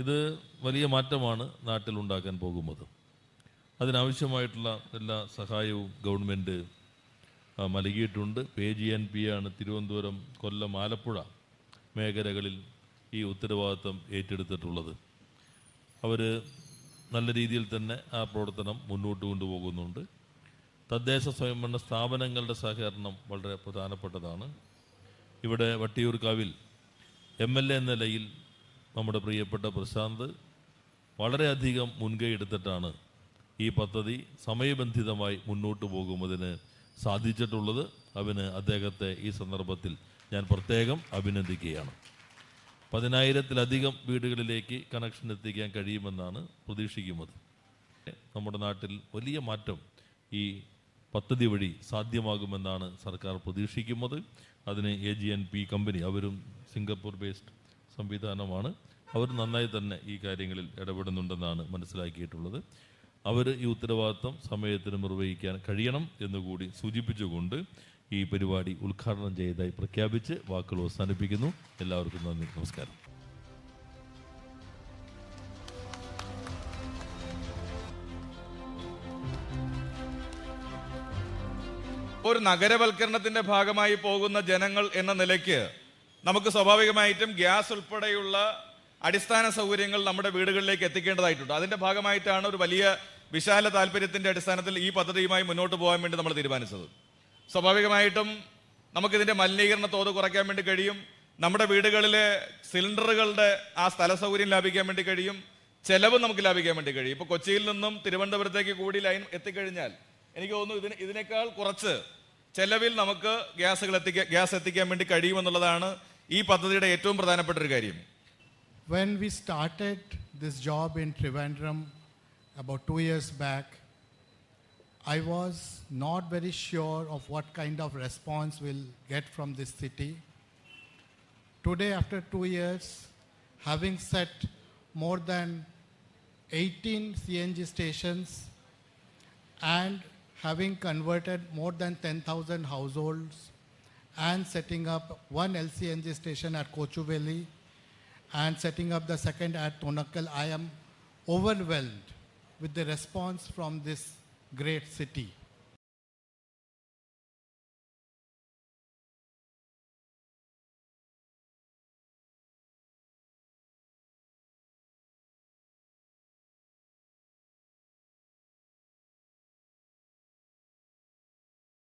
ഇത് വലിയ മാറ്റമാണ് നാട്ടിൽ ഉണ്ടാക്കാൻ പോകുന്നത്. അതിനാവശ്യമായിട്ടുള്ള എല്ലാ സഹായവും ഗവൺമെന്റ് നൽകിയിട്ടുണ്ട്. പേ ജി എൻ പി ആണ് തിരുവനന്തപുരം കൊല്ലം ആലപ്പുഴ മേഖലകളിൽ ഈ ഉത്തരവാദിത്വം ഏറ്റെടുത്തിട്ടുള്ളത്. അവർ നല്ല രീതിയിൽ തന്നെ ആ പ്രവർത്തനം മുന്നോട്ട് കൊണ്ടുപോകുന്നുണ്ട്. തദ്ദേശ സ്വയംഭരണ സ്ഥാപനങ്ങളുടെ സഹകരണം വളരെ പ്രധാനപ്പെട്ടതാണ്. ഇവിടെ വട്ടിയൂർക്കാവിൽ എം എൽ എ എന്ന നിലയിൽ നമ്മുടെ പ്രിയപ്പെട്ട പ്രശാന്ത് വളരെയധികം മുൻകൈ എടുത്തിട്ടാണ് ഈ പദ്ധതി സമയബന്ധിതമായി മുന്നോട്ട് പോകുന്നതിന് സാധിച്ചിട്ടുള്ളത്. അവന് അദ്ദേഹത്തെ ഈ സന്ദർഭത്തിൽ ഞാൻ പ്രത്യേകം അഭിനന്ദിക്കുകയാണ്. പതിനായിരത്തിലധികം വീടുകളിലേക്ക് കണക്ഷൻ എത്തിക്കാൻ കഴിയുമെന്നാണ് പ്രതീക്ഷിക്കുന്നത്. നമ്മുടെ നാട്ടിൽ വലിയ മാറ്റം ഈ പദ്ധതി വഴി സാധ്യമാകുമെന്നാണ് സർക്കാർ പ്രതീക്ഷിക്കുന്നത്. അതിന് A G N P company അവരും സിംഗപ്പൂർ ബേസ്ഡ് സംവിധാനമാണ്. അവർ നന്നായി തന്നെ ഈ കാര്യങ്ങളിൽ ഇടപെടുന്നുണ്ടെന്നാണ് മനസ്സിലാക്കിയിട്ടുള്ളത്. അവർ ഈ ഉത്തരവാദിത്വം സമയത്തിന് നിർവഹിക്കാൻ കഴിയണം എന്നുകൂടി സൂചിപ്പിച്ചുകൊണ്ട് ഈ പരിപാടി ഉദ്ഘാടനം ചെയ്തതായി പ്രഖ്യാപിച്ച് വാക്കുകൾ അവസാനിപ്പിക്കുന്നു. എല്ലാവർക്കും നന്ദി. നമസ്കാരം. ഒരു നഗരവൽക്കരണത്തിന്റെ ഭാഗമായി പോകുന്ന ജനങ്ങൾ എന്ന നിലയ്ക്ക് നമുക്ക് സ്വാഭാവികമായിട്ടും ഗ്യാസ് ഉൾപ്പെടെയുള്ള അടിസ്ഥാന സൗകര്യങ്ങൾ നമ്മുടെ വീടുകളിലേക്ക് എത്തിക്കേണ്ടതായിട്ടുണ്ട്. അതിന്റെ ഭാഗമായിട്ടാണ് ഒരു വലിയ വിശാല താല്പര്യത്തിന്റെ അടിസ്ഥാനത്തിൽ ഈ പദ്ധതിയുമായി മുന്നോട്ട് പോകാൻ വേണ്ടി നമ്മൾ തീരുമാനിച്ചത്. സ്വാഭാവികമായിട്ടും നമുക്കിതിന്റെ മലിനീകരണ തോത് കുറയ്ക്കാൻ വേണ്ടി കഴിയും. നമ്മുടെ വീടുകളിലെ സിലിണ്ടറുകളുടെ ആ സ്ഥല സൗകര്യം ലാഭിക്കാൻ വേണ്ടി കഴിയും. ചെലവ് നമുക്ക് ലാഭിക്കാൻ വേണ്ടി കഴിയും. ഇപ്പൊ കൊച്ചിയിൽ നിന്നും തിരുവനന്തപുരത്തേക്ക് കൂടി ലൈൻ എത്തിക്കഴിഞ്ഞാൽ എനിക്ക് തോന്നുന്നു ഇതിന് ഇതിനേക്കാൾ കുറച്ച് ചെലവിൽ നമുക്ക് ഗ്യാസുകൾ എത്തിക്കാൻ ഗ്യാസ് എത്തിക്കാൻ വേണ്ടി കഴിയുമെന്നുള്ളതാണ് ഈ പദ്ധതിയുടെ ഏറ്റവും പ്രധാനപ്പെട്ട ഒരു കാര്യം When we started this job in Trivandrum about two years back, I was not very sure of what kind of response we'll get from this city. Today, after two years, having set more than 18 CNG stations and having converted more than 10,000 households and setting up one LCNG station at Kochuveli and setting up the second at Tonakal, I am overwhelmed with the response from this great city.